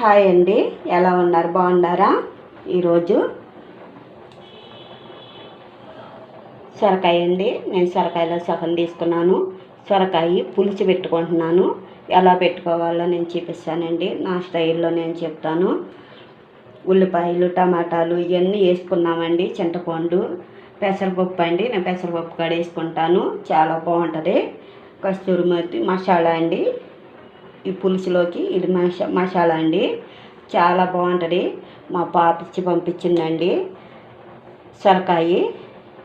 Hi అండి. ఎలా ఉన్నారు? బాగున్నారా? ఈరోజు సొరకాయ అండి. నేను సొరకాయలో సగం తీసుకున్నాను. సొరకాయ పులిచి పెట్టుకుంటున్నాను. ఎలా పెట్టుకోవాలో నేను చూపిస్తానండి. నా స్టైల్లో నేను చెప్తాను. ఉల్లిపాయలు టమాటాలు ఇవన్నీ వేసుకున్నామండి. చింతపండు పెసరపప్పు అండి. నేను పెసరపప్పు కూడా వేసుకుంటాను. చాలా బాగుంటుంది. కస్తూరి మసాలా అండి. ఈ పులుసులోకి ఇది మసా మసాలా అండి. చాలా బాగుంటుంది. మా పాప ఇచ్చి పంపించిందండి. సొరకాయి.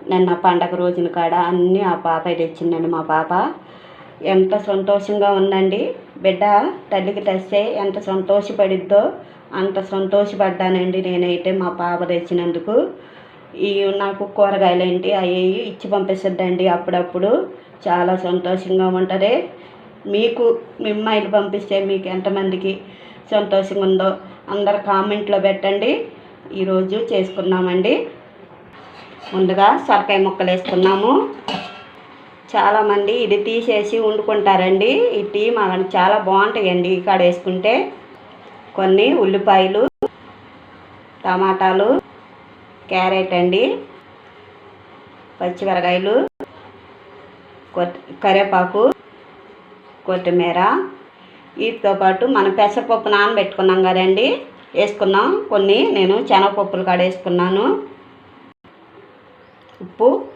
నిన్న పండగ రోజున కాడ అన్నీ ఆ పాప తెచ్చిందండి మా పాప. ఎంత సంతోషంగా ఉందండి. బిడ్డ తల్లికి తెస్తే ఎంత సంతోషపడిద్దో అంత సంతోషపడ్డానండి నేనైతే మా పాప తెచ్చినందుకు. ఈ నాకు కూరగాయలు ఏంటి అవి ఇచ్చి పంపిస్తుందండి అప్పుడప్పుడు. చాలా సంతోషంగా ఉంటుంది. మీకు మిమ్మాయిలు పంపిస్తే మీకు ఎంతమందికి సంతోషంగా ఉందో అందరు కామెంట్లో పెట్టండి. ఈరోజు చేసుకున్నామండి. ముందుగా సొరకాయ ముక్కలు వేసుకున్నాము చాలామంది ఇది తీసేసి వండుకుంటారండి. ఈ టీ మనకు చాలా బాగుంటాయండి ఇక్కడ వేసుకుంటే. కొన్ని ఉల్లిపాయలు టమాటాలు క్యారెట్ అండి పచ్చిమిరకాయలు కొ కరివేపాకు కొత్తిమీర. వీటితో పాటు మనం పెసరపప్పు నానబెట్టుకున్నాం కదండి. వేసుకున్నాం. కొన్ని నేను శనగపప్పులు కాడ వేసుకున్నాను ఉప్పు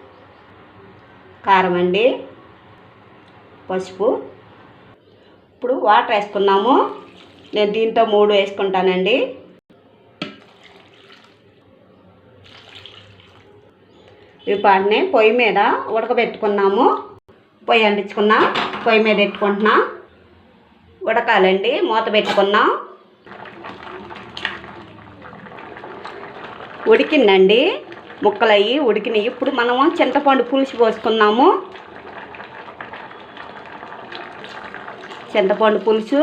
కారం అండి పసుపు. ఇప్పుడు వాటర్ వేసుకున్నాము. నేను దీంతో మూడు వేసుకుంటానండి. ఇవి పొయ్యి మీద ఉడకబెట్టుకున్నాము. పొయ్యి అంటించుకున్నా పొయ్యి మీద పెట్టుకుంటున్నా. ఉడకాలండి మూత పెట్టుకున్నాం. ఉడికిందండి. ముక్కలయ్యి ఉడికినాయి. ఇప్పుడు మనము చింతపండు పులుసు పోసుకున్నాము చింతపండు పులుసు.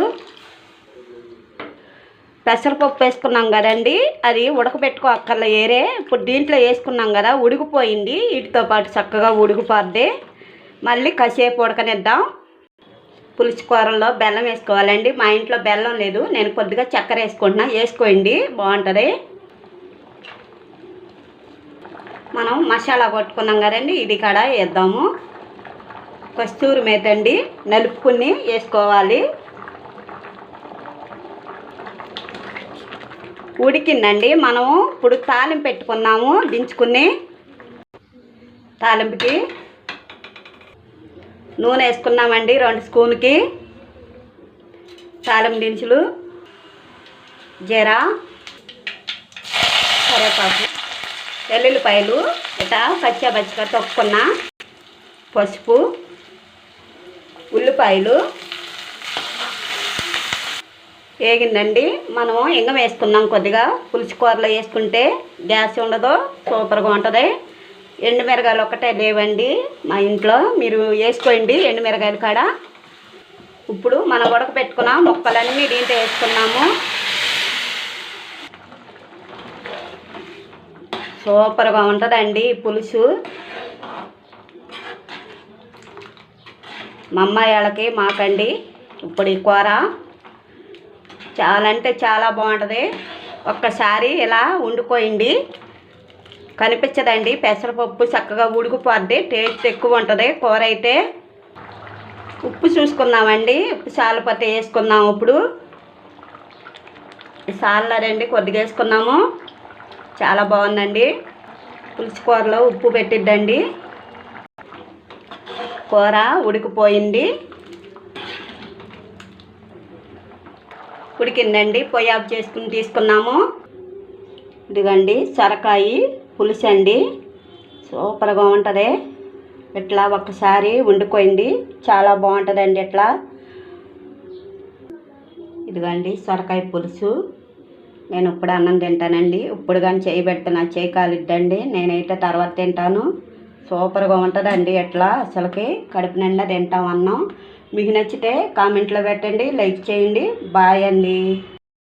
పెసరపప్పు వేసుకున్నాం కదండి. అది ఉడకబెట్టుకో అక్కర్లో ఏరే. ఇప్పుడు దీంట్లో వేసుకున్నాం కదా ఉడికిపోయింది. వీటితో పాటు చక్కగా ఉడికిపోద్ది. మళ్ళీ కాసేపు ఉడకనిద్దాం. పులుసు కూరల్లో బెల్లం వేసుకోవాలండి. మా ఇంట్లో బెల్లం లేదు. నేను కొద్దిగా చక్కెర వేసుకుంటున్నా. వేసుకోండి. బాగుంటుంది. మనం మసాలా కొట్టుకున్నాం కదండి. ఇది కాడ వేద్దాము. కస్తూరి మేతండి. నలుపుకుని వేసుకోవాలి. ఉడికిందండి. మనము ఇప్పుడు తాలింపు పెట్టుకున్నాము. దించుకుని తాలింపుకి నూనె వేసుకున్నామండి రెండు స్పూన్కి. తాలింపు దినుసులు జీరా కరేపాకు వెల్లుల్లిపాయలు ఇట్లా పచ్చా పచ్చిగా తొక్కున్న పసుపు ఉల్లిపాయలు. వేగిందండి. మనము ఇంగ వేసుకున్నాం కొద్దిగా. పులుసు కూరలో వేసుకుంటే గ్యాస్ ఉండదు సూపర్గా ఉంటుంది. ఎండుమిరగాయలు ఒకటే లేవండి మా ఇంట్లో. మీరు వేసుకోండి ఎండుమిరగాయలు కాడ. ఇప్పుడు మనం ఉడకపెట్టుకున్న ముక్కలన్నీ దీంట్లో వేసుకున్నాము. సూపర్గా ఉంటుందండి పులుసు. మా అమ్మాయి వాళ్ళకి మాకండి ఇప్పుడు ఈ కూర. చాలా అంటే చాలా బాగుంటుంది. ఒక్కసారి ఇలా వండుకోయండి. కనిపించదండి. పెసరపప్పు చక్కగా ఉడికిపోద్ది. టేస్ట్ ఎక్కువ ఉంటుంది. కూర అయితే ఉప్పు చూసుకుందామండి. ఉప్పు సాలపత్తి వేసుకుందాం ఇప్పుడు. సాలరండి కొద్దిగా వేసుకున్నాము చాలా బాగుందండి. పులుసు కూరలో ఉప్పు పెట్టిద్దండి. కూర ఉడికిపోయింది. ఉడికిందండి. పొయ్యి ఆఫ్ చేసుకుని తీసుకున్నాము. ఇదిగండి సొరకాయి. పులుసు అండి సూపర్గా ఉంటుంది. ఇట్లా ఒక్కసారి వండుకోండి. చాలా బాగుంటుందండి ఇట్లా. ఇదిగోండి సొరకాయ పులుసు. నేను ఇప్పుడు అన్నం తింటానండి. ఇప్పుడు కానీ చేయి పెడుతున్నా. చేయి కాలిద్దండి. నేనైతే తర్వాత తింటాను. సూపర్గా ఉంటుందండి ఎట్లా అసలుకి కడుపు నిండా తింటాం అన్నం. మీకు నచ్చితే కామెంట్లో పెట్టండి. లైక్ చేయండి. బాయ్ అండి.